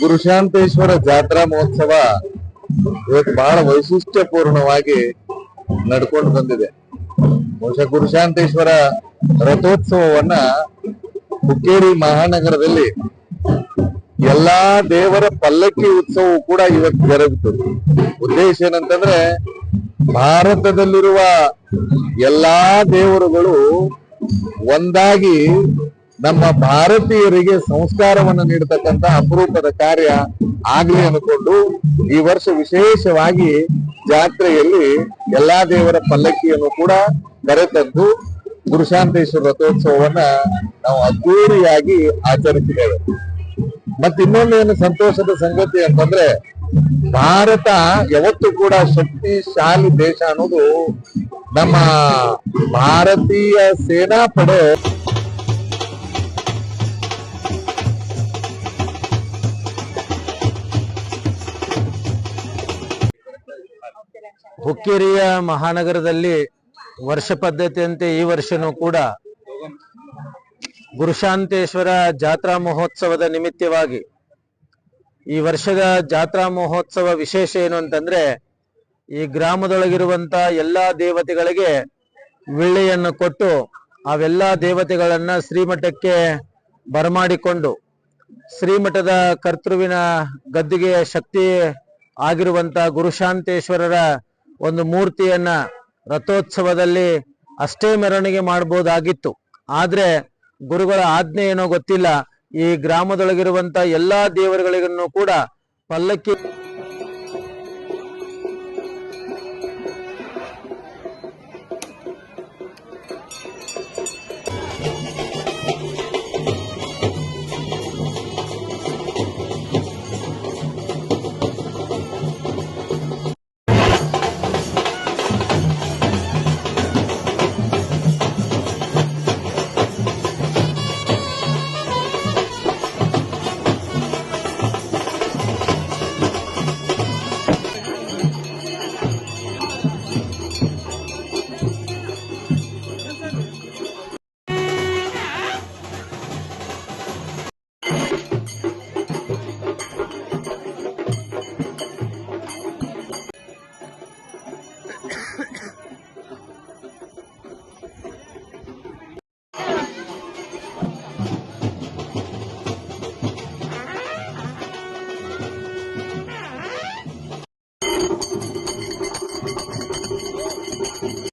ಗುರುಶಾಂತೇಶ್ವರ ಜಾತ್ರಾ ಮಹೋತ್ಸವ ಇವತ್ತು ಬಹಳ ವೈಶಿಷ್ಟ್ಯಪೂರ್ಣವಾಗಿ ನಡ್ಕೊಂಡು ಬಂದಿದೆ. ಬಹುಶಃ ಗುರುಶಾಂತೇಶ್ವರ ರಥೋತ್ಸವವನ್ನ ಹುಕ್ಕೇರಿ ಮಹಾನಗರದಲ್ಲಿ ಎಲ್ಲಾ ದೇವರ ಪಲ್ಲಕ್ಕಿ ಉತ್ಸವವು ಕೂಡ ಇವತ್ತು ಜರುಗಿತು. ಉದ್ದೇಶ ಏನಂತಂದ್ರೆ ಭಾರತದಲ್ಲಿರುವ ಎಲ್ಲಾ ದೇವರುಗಳು ಒಂದಾಗಿ ನಮ್ಮ ಭಾರತೀಯರಿಗೆ ಸಂಸ್ಕಾರವನ್ನು ನೀಡತಕ್ಕಂತ ಅಪರೂಪದ ಕಾರ್ಯ ಆಗ್ಲಿ ಅನ್ಕೊಂಡು ಈ ವರ್ಷ ವಿಶೇಷವಾಗಿ ಜಾತ್ರೆಯಲ್ಲಿ ಎಲ್ಲಾ ದೇವರ ಪಲ್ಲಕ್ಕಿಯನ್ನು ಕೂಡ ಕರೆತಂದು ಗುರುಶಾಂತೇಶ್ವರ ರಥೋತ್ಸವವನ್ನ ನಾವು ಅದ್ದೂರಿಯಾಗಿ ಆಚರಿಸಿದ್ದೇವೆ. ಮತ್ತೆ ಇನ್ನೊಂದು ಏನು ಸಂತೋಷದ ಸಂಗತಿ ಅಂತಂದ್ರೆ ಭಾರತ ಯಾವತ್ತೂ ಕೂಡ ಶಕ್ತಿಶಾಲಿ ದೇಶ ಅನ್ನೋದು ನಮ್ಮ ಭಾರತೀಯ ಸೇನಾಪಡೆ ಹುಕ್ಕೇರಿಯ ಮಹಾನಗರದಲ್ಲಿ ವರ್ಷ ಪದ್ಧತಿಯಂತೆ ಈ ವರ್ಷನೂ ಕೂಡ ಗುರುಶಾಂತೇಶ್ವರ ಜಾತ್ರಾ ಮಹೋತ್ಸವದ ನಿಮಿತ್ತವಾಗಿ ಈ ವರ್ಷದ ಜಾತ್ರಾ ಮಹೋತ್ಸವ ವಿಶೇಷ ಏನು ಅಂತಂದ್ರೆ ಈ ಗ್ರಾಮದೊಳಗಿರುವಂತ ಎಲ್ಲಾ ದೇವತೆಗಳಿಗೆ ವಿಳ್ಳೆಯನ್ನು ಕೊಟ್ಟು ಅವೆಲ್ಲ ದೇವತೆಗಳನ್ನ ಶ್ರೀಮಠಕ್ಕೆ ಬರಮಾಡಿಕೊಂಡು ಶ್ರೀಮಠದ ಕರ್ತೃವಿನ ಗದ್ದಿಗೆಯ ಶಕ್ತಿ ಆಗಿರುವಂತ ಗುರುಶಾಂತೇಶ್ವರರ ಒಂದು ಮೂರ್ತಿಯನ್ನ ರಥೋತ್ಸವದಲ್ಲಿ ಅಷ್ಟೇ ಮೆರವಣಿಗೆ ಮಾಡಬಹುದಾಗಿತ್ತು ಆದ್ರೆ ಗುರುಗಳ ಆಜ್ಞೆ ಏನೋ ಗೊತ್ತಿಲ್ಲ. ಈ ಗ್ರಾಮದೊಳಗಿರುವಂತ ಎಲ್ಲಾ ದೇವರುಗಳಿಗೂ ಕೂಡ ಪಲ್ಲಕ್ಕಿ